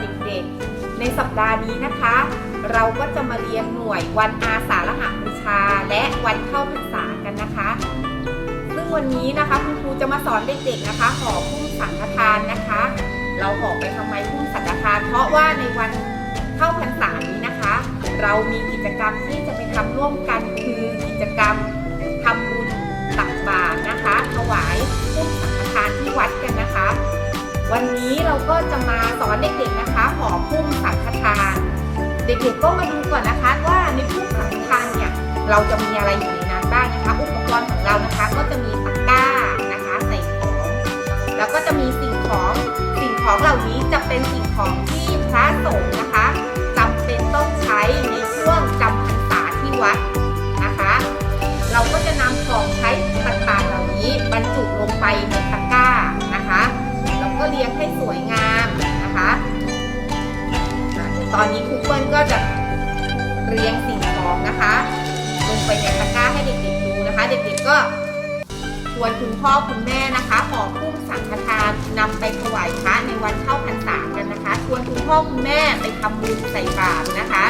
เด็กๆ ในสัปดาห์นี้นะคะ เราก็จะมาเรียนหน่วยวันอาสาฬหบูชา และวันเข้าพรรษากันนะคะ ซึ่งวันนี้นะคะคุณครูจะมาสอนเด็กๆนะคะห่อพุ่มสังฆทานนะคะ เราห่อไปทำไมพุ่มสังฆทาน เพราะว่าในวันเข้าพรรษานี้นะคะ เรามีกิจกรรมที่จะไปทำร่วมกันคือกิจกรรม วันนี้เราก็จะมาสอนเด็กๆนะคะห่อพุ่มสังฆทาน เด็กๆก็มาดูก่อนนะคะว่าในพุ่มสังฆทานเนี่ยเราจะมีอะไรอยู่ในนั้นบ้างนะคะ อุปกรณ์ของเรานะคะก็จะมีตะกร้านะคะใส่ของแล้วก็จะมีสิ่งของสิ่งของเหล่านี้จะเป็นสิ่งของที่พระสงฆ์นะคะจำเป็นต้องใช้ในช่วงจำพรรษาที่วัด ตอนนี้ครูเปิ้ลก็จะเรียงสิ่งของนะคะ ลงไปในตะกร้าให้เด็กๆดูนะคะ เด็กๆก็ชวนคุณพ่อคุณแม่นะคะห่อพุ่มสังฆทานนำไปถวายพระในวันเข้าพรรษากันนะคะชวนคุณพ่อคุณแม่ไปทำบุญใส่บาตรนะคะ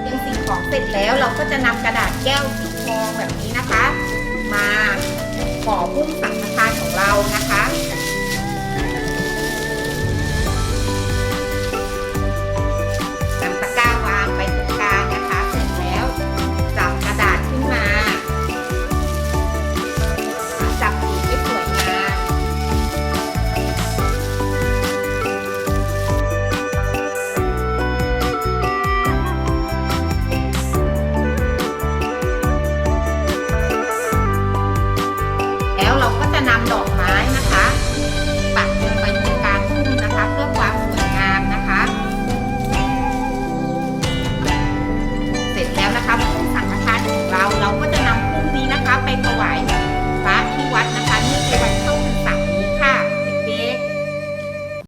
เรียงสิ่งของเสร็จแล้วเราก็จะนำกระดาษแก้วสีทองแบบนี้นะคะ มาห่อพุ่ม